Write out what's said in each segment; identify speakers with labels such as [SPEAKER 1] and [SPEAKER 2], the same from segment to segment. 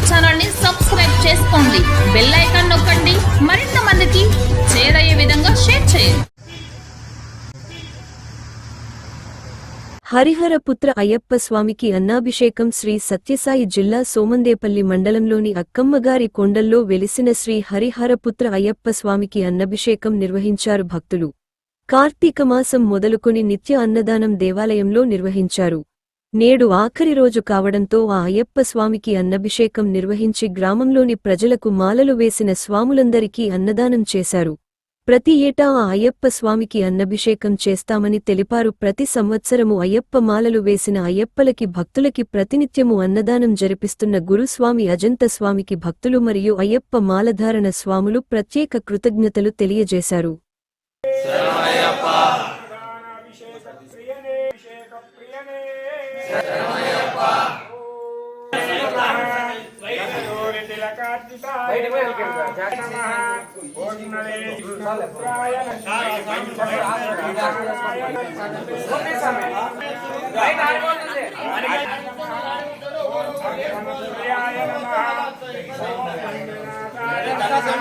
[SPEAKER 1] YouTube ఛానల్ని subscribe చేసుకోండి. Bell icon నొక్కండి. మరింత మందికి చేరయ్యే విధంగా షేర్ చేయండి.
[SPEAKER 2] హరిహరపుత్ర అయ్యప్ప స్వామికి అన్నాభిషేకం శ్రీ సత్యసాయి జిల్లా సోమందేపల్లి మండలంలోని అక్కమ్మగారి కొండల్లో వెలిసిన శ్రీ హరిహరపుత్ర అయ్యప్ప స్వామికి అన్నభిషేకం నిర్వహించారు భక్తులు. కార్తీక మాసం మొదలుకొని నిత్య అన్నదానం దేవాలయంలో నిర్వహించారు. నేడు ఆఖరి రోజు కావడంతో ఆ అయ్యప్ప స్వామికి అన్నభిషేకం నిర్వహించి గ్రామంలోని ప్రజలకు మాలలు వేసిన స్వాములందరికీ అన్నదానం చేశారు. ప్రతి ఏటా ఆ అయ్యప్ప స్వామికి అన్నభిషేకం చేస్తామని తెలిపారు. ప్రతి సంవత్సరము అయ్యప్ప మాలలు వేసిన అయ్యప్పలకి భక్తులకి ప్రతినిత్యము అన్నదానం జరిపిస్తున్న గురుస్వామి అజంత స్వామికి భక్తులు మరియు అయ్యప్ప మాలధారణ స్వాములు ప్రత్యేక కృతజ్ఞతలు తెలియజేశారు.
[SPEAKER 3] ప్రియనే అభిషేక ప్రియనే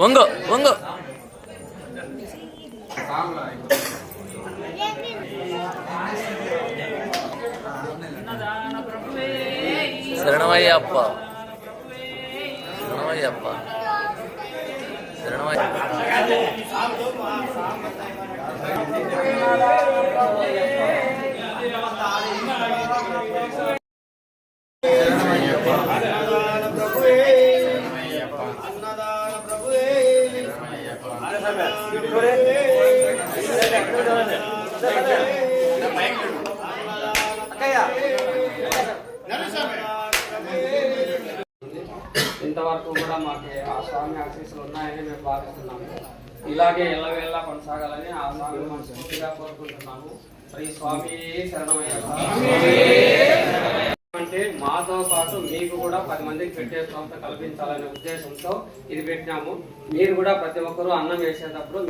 [SPEAKER 4] వంగో వంగో శరణమయ్యప్ప. శరణమయ్యప్ప. శరణమయ్య
[SPEAKER 5] ఇంతవరకు కూడా మాకు ఆ స్వామి ఆశీస్సులు ఉన్నాయని మేము భావిస్తున్నాము. ఇలాగే ఎల్లవేళలా కొనసాగాలని ఆ స్వామి మనస్ఫూర్తిగా కోరుకుంటున్నాము. శ్రీ స్వామి శరణమయ్య. అంటే మాతో పాటు మీకు కూడా పది మందికి పెట్టే సంస్థ కల్పించాలనే ఉద్దేశంతో ఇది పెట్టినాము. మీరు కూడా ప్రతి ఒక్కరూ అన్నం వేసేటప్పుడు